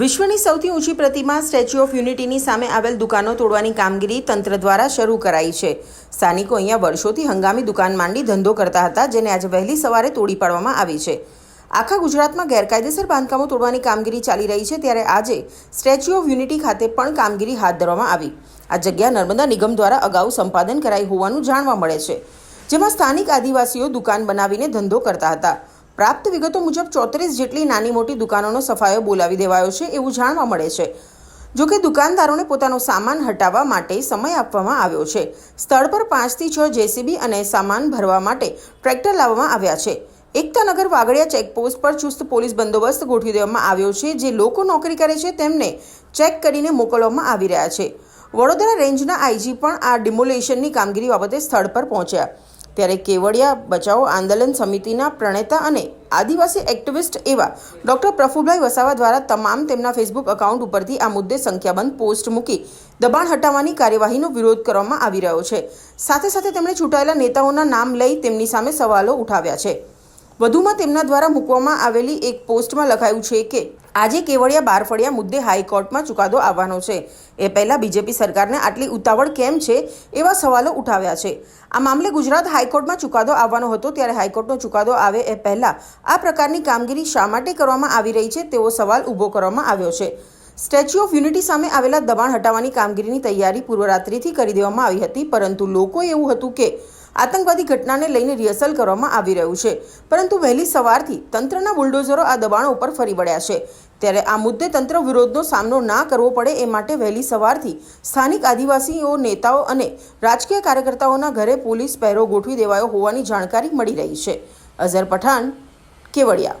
વિશ્વની સૌથી ઊંચી પ્રતિમા સ્ટેચ્યુ ઓફ યુનિટીની સામે આવેલ દુકાનો તોડવાની કામગીરી તંત્ર દ્વારા શરૂ કરાઈ છે. સ્થાનિકો અહીંયા વર્ષોથી હંગામી દુકાન માંડી ધંધો કરતા હતા, જેને આજે વહેલી સવારે તોડી પાડવામાં આવી છે. આખા ગુજરાતમાં ગેરકાયદેસર બાંધકામો તોડવાની કામગીરી ચાલી રહી છે, ત્યારે આજે સ્ટેચ્યુ ઓફ યુનિટી ખાતે પણ કામગીરી હાથ ધરવામાં આવી. આ જગ્યા નર્મદા નિગમ દ્વારા અગાઉ સંપાદન કરાઈ હોવાનું જાણવા મળે છે, જેમાં સ્થાનિક આદિવાસીઓ દુકાન બનાવીને ધંધો કરતા હતા. પ્રાપ્ત વિગતો મુજબ ચોત્રીસ જેટલી નાની મોટી દુકાનોનો સફાયો બોલાવી દેવાયો છે એવું જાણવા મળે છે. જોકે દુકાનદારોને પોતાનો સામાન હટાવવા માટે સમય આપવામાં આવ્યો છે. સ્થળ પર પાંચથી છ જેસીબી અને સામાન ભરવા માટે ટ્રેક્ટર લાવવામાં આવ્યા છે. એકતાનગર વાગડિયા ચેકપોસ્ટ પર ચુસ્ત પોલીસ બંદોબસ્ત ગોઠવી દેવામાં આવ્યો છે, જે લોકો નોકરી કરે છે તેમને ચેક કરીને મોકલવામાં આવી રહ્યા છે. વડોદરા રેન્જના આઈજી પણ આ ડિમોલેશનની કામગીરી બાબતે સ્થળ પર પહોંચ્યા. ત્યારે કેવડિયા બચાવો આંદોલન સમિતિના પ્રણેતા અને આદિવાસી એક્ટિવિસ્ટ એવા ડોક્ટર પ્રફુલભાઈ વસાવા દ્વારા તમામ તેમના ફેસબુક એકાઉન્ટ ઉપરથી આ મુદ્દે સંખ્યાબંધ પોસ્ટ મૂકી દબાણ હટાવવાની કાર્યવાહીનો વિરોધ કરવામાં આવી રહ્યો છે. સાથે સાથે તેમણે ચૂંટાયેલા નેતાઓના નામ લઈ તેમની સામે સવાલો ઉઠાવ્યા છે. વધુમાં તેમના દ્વારા મૂકવામાં આવેલી એક પોસ્ટમાં લખાયું છે કે, આજે કેવડિયા બારફળિયા મુદ્દે હાઈકોર્ટમાં ચુકાદો આવવાનો છે. એ પહેલાં બીજેપી સરકારને આટલી ઉતાવળ કેમ છે એવા સવાલો ઉઠાવ્યા છે. આ મામલે ગુજરાત હાઈકોર્ટમાં ચુકાદો આવવાનો હતો ત્યારે હાઈકોર્ટનો ચુકાદો આવે એ પહેલાં આ પ્રકારની કામગીરી શા માટે કરવામાં આવી રહી છે તેવો સવાલ ઊભો કરવામાં આવ્યો છે. સ્ટેચ્યુ ઓફ યુનિટી સામે આવેલા દબાણ હટાવવાની કામગીરીની તૈયારી પૂર્વરાત્રિથી કરી દેવામાં આવી હતી, પરંતુ લોકોએ એવું હતું કે આતંકવાદી ઘટનાને લઈને રિહર્સલ કરવામાં આવી રહ્યું છે. પરંતુ વહેલી સવારથી તંત્રના બુલડોઝરો આ દબાણો ઉપર ફરી વળ્યા છે. ત્યારે આ મુદ્દે તંત્ર વિરોધનો સામનો ના કરવો પડે એ માટે વહેલી સવારથી સ્થાનિક આદિવાસીઓ, નેતાઓ અને રાજકીય કાર્યકર્તાઓના ઘરે પોલીસ પહેરો ગોઠવી દેવાયો હોવાની જાણકારી મળી રહી છે. અઝર પઠાણ, કેવડિયા.